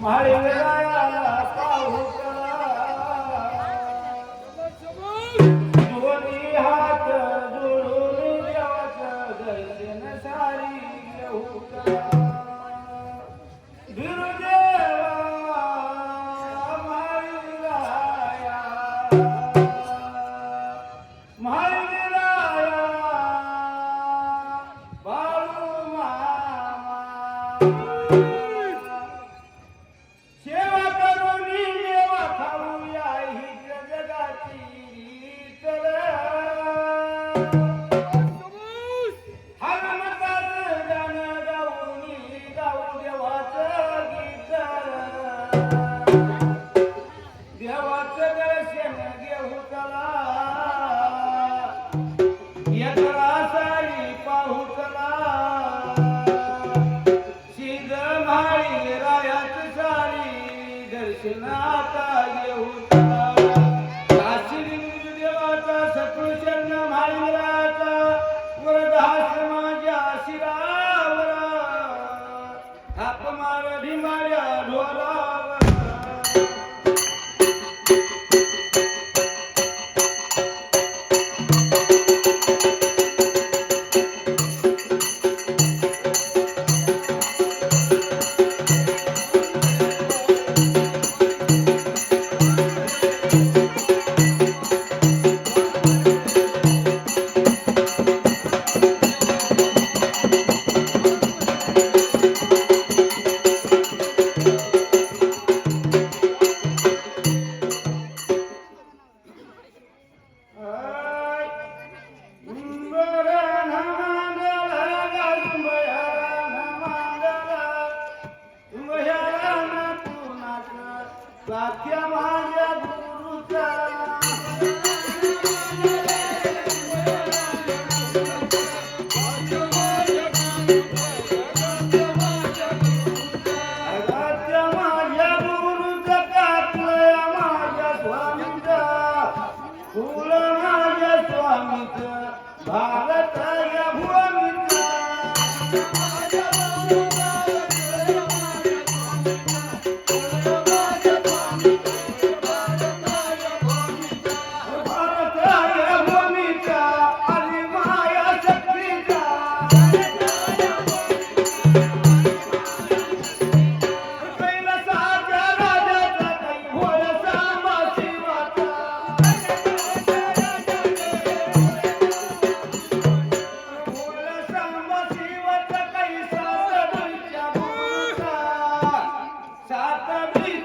माळी पाहू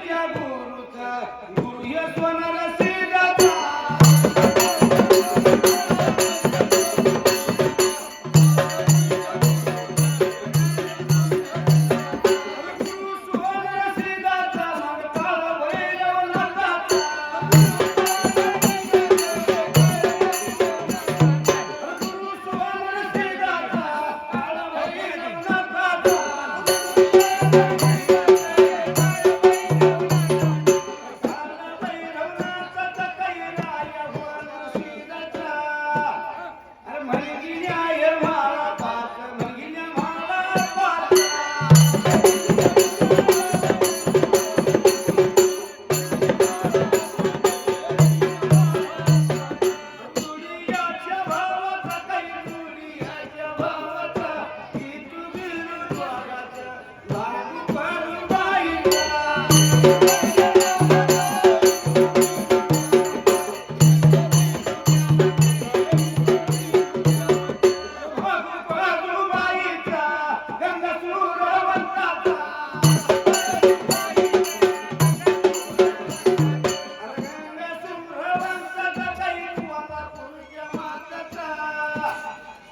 त्या गुरुचा गुरु यशवंत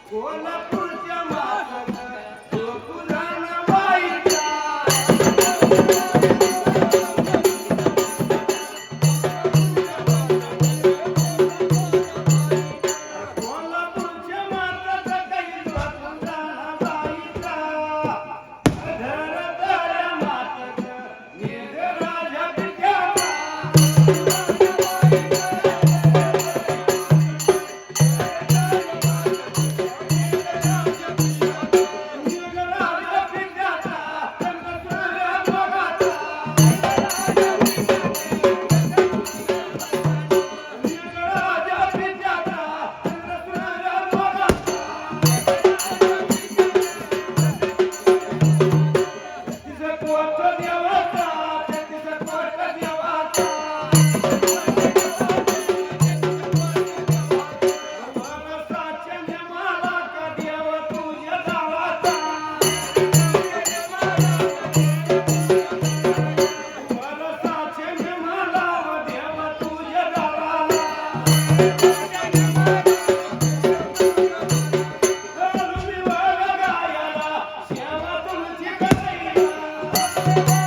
कोल्हापूरच्या माताचा thank you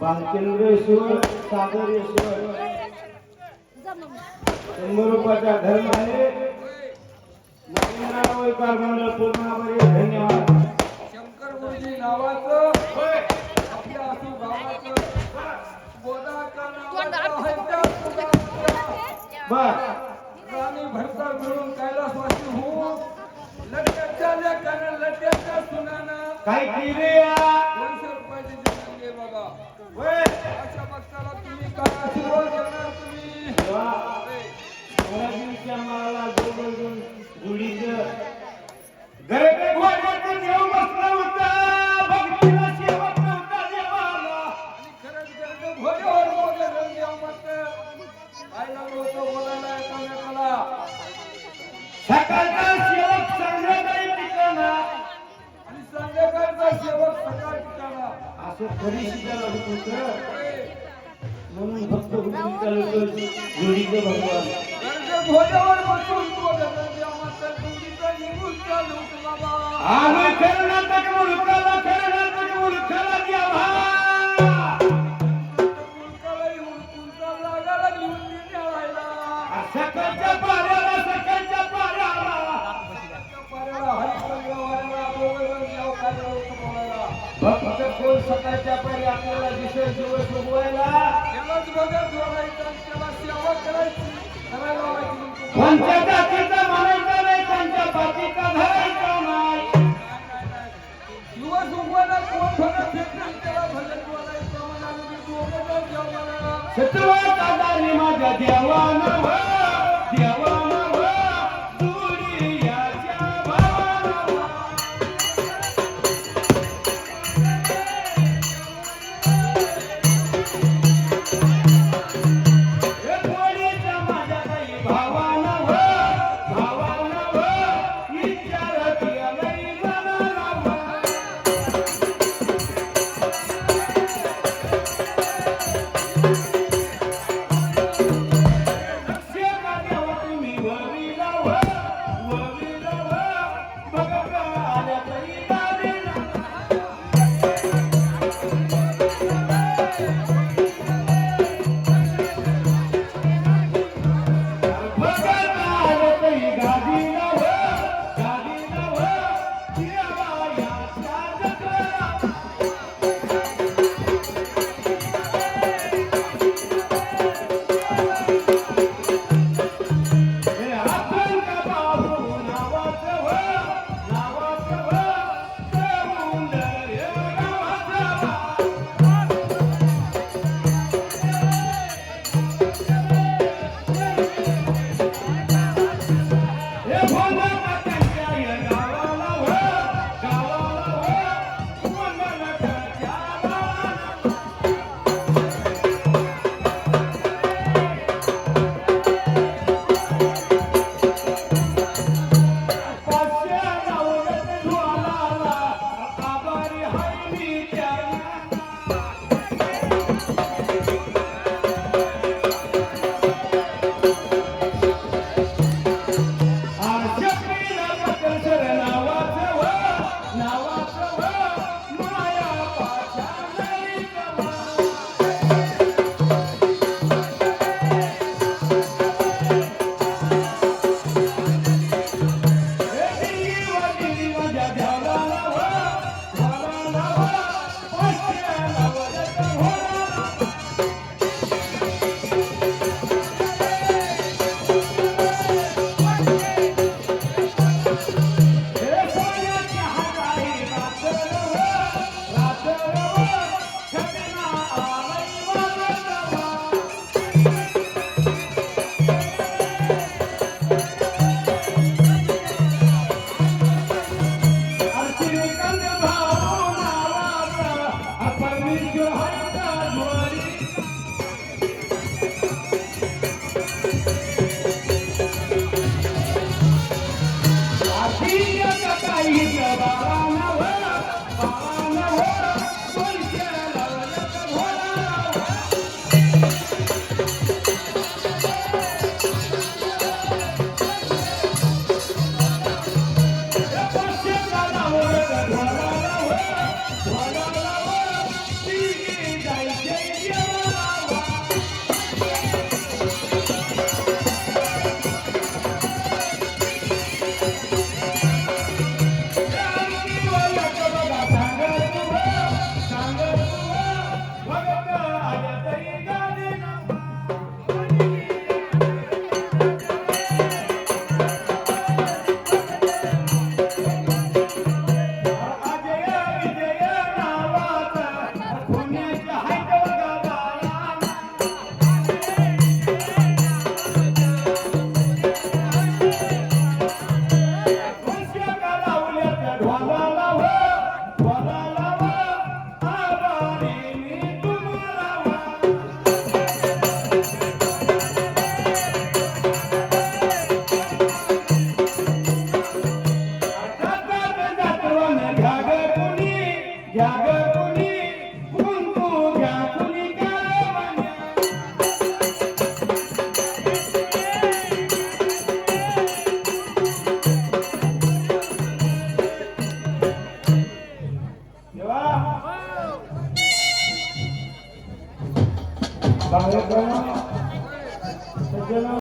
भालचंद्रेश्वर सागरेश्वर. शंभर रुपयाचा धर्म आहे. नारायणराव कारभार पूर्णावरी धन्यवाद. शंकर गुरुजी नावाचं आपल्या असू गावाचं बोधाचं नावाचं. बर. राणी भरता मिळून कैलासवासी होऊन लेकानं लट्ट्याच्या सुनानं. काय केले या? दोनशे रुपयाची देणगी बाबा. अशा भक्ताला तुम्ही काय आशीर्वाद देणार तुम्ही? माळाला जोडून जोडीचं गरबे घोड्याचं देव बसला होता भक्तीला नव्हता देवाला आणि खरंच बोलायला एकामेकाला सकाळचा असं परिस्थितीला होत म्हणून फक्त गुरुजीचा लोक जोडीचं भगवान. बसून आम्ही कर्नाटक मुलकाला कर्नाटक मुलकाला कोणत्या जातीचा म्हणायचा नाही कोणत्या बातीचा धरायचा नाही. दिवस उगवायला कोण भगत त्याला बोलायचं माझ्या देवा